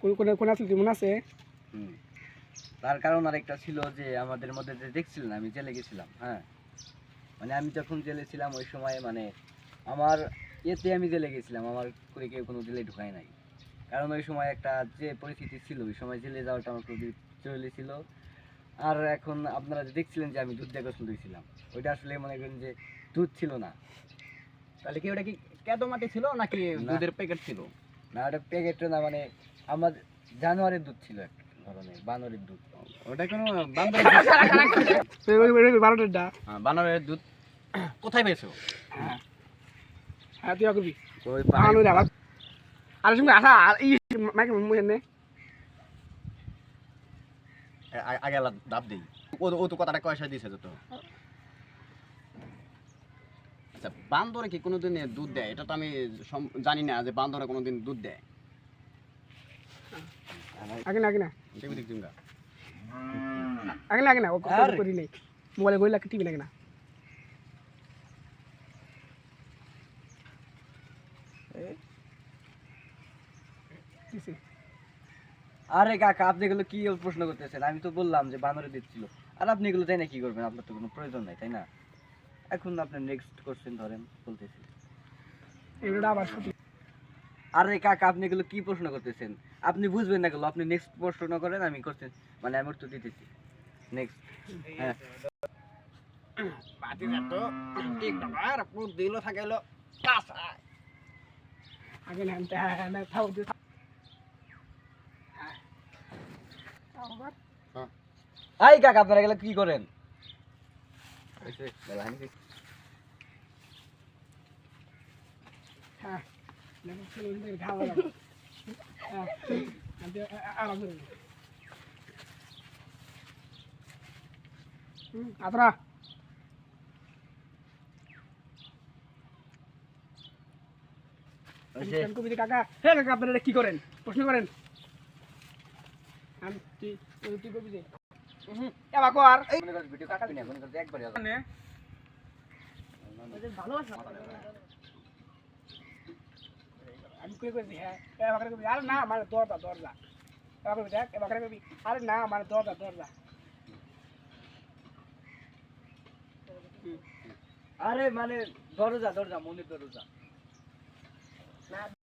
কোন কোন আসলে মনে আছে? তার কারণ আরেকটা ছিল যে আমাদের মধ্যে যে দেখছিলেন আমি জেলে গেছিলাম হ্যাঁ। মানে আমি যখন জেলে ছিলাম ওই সময় মানে আমার এতে আমি জেলে গেছিলাম আমার করে কেউ কোনো জেলে ঢুকায় নাই। কারণ ওই সময় একটা যে পরিস্থিতি ছিল ওই সময় জেলে যাওয়াটা আমার খুবই জরুরি ছিল। আর এখন আপনারা যে দেখছিলেন যে আমি দুধ দিয়ে গোসল দিয়েছিলাম ওইটা আসলে মনে করেন যে দুধ ছিল না। তাহলে কি ওটা কি কেদো মাটি ছিল নাকি দুধের প্যাকেট ছিল? না ওটা প্যাকেট না মানে আমার জানোয়ারের দুধ ছিল এক ধরনের বানরের দুধ। ওটা কোনো বান্দরের বারোটা হ্যাঁ, বানরের দুধ। কোথায় পেয়েছ? হ্যাঁ। হ্যাঁ তুই আর সঙ্গে আসা মাইক আগে আলাদা দাব দেই। ও ও তো কথাটা কয়সা দিয়েছে তো। আচ্ছা বান্দরে কি কোনোদিন দুধ দেয়? এটা তো আমি সম- জানি না যে বান্দরে কোনোদিন দুধ দেয়। আগে না আগে না। টিভি দেখছি না। আগে না আগে না আরে। করি নেই। মোবাইলে গইলা টিভি লাগে না। আরে কাকা আপনি এগুলো কি প্রশ্ন করতেছেন? আমি তো বললাম যে বানরে দিচ্ছিল। আর আপনি এগুলো তাই না কি করবেন? আপনার তো কোনো প্রয়োজন নাই তাই না? এখন আপনি নেক্সট কোশ্চেন ধরেন বলতেছি। এগুলো আবার আরে কাকা আপনি এগুলো কি প্রশ্ন করতেছেন? আপনি বুঝবেন না এগুলো আপনি নেক্সট প্রশ্ন করেন আমি কোশ্চেন মানে আমি উত্তর দিতেছি। নেক্সট হ্যাঁ। বাতি তো। ঠিক দিল থাকে কাঁচা। আগে না হ্যাঁ হ্যাঁ না থাও দিও থাও। হ্যাঁ। আবার আই কাকা আপনারা এগুলো কি করেন? হ্যাঁ। কাকা হ্যাঁ কি করেন প্রশ্ন করেন আমি তুই তুই- তুই কবি দে এবার কর মনে করো ভিডিও কাটবি না মনে করো যে একবারে হবে। ভালোবাসা আমি কই কইছি হ্যাঁ আরে না মানে দরজা দরজা। এবার দেখ এবার করে আরে না মানে দরজা দরজা। আরে মানে দরজা দরজা মন্দির দরজা।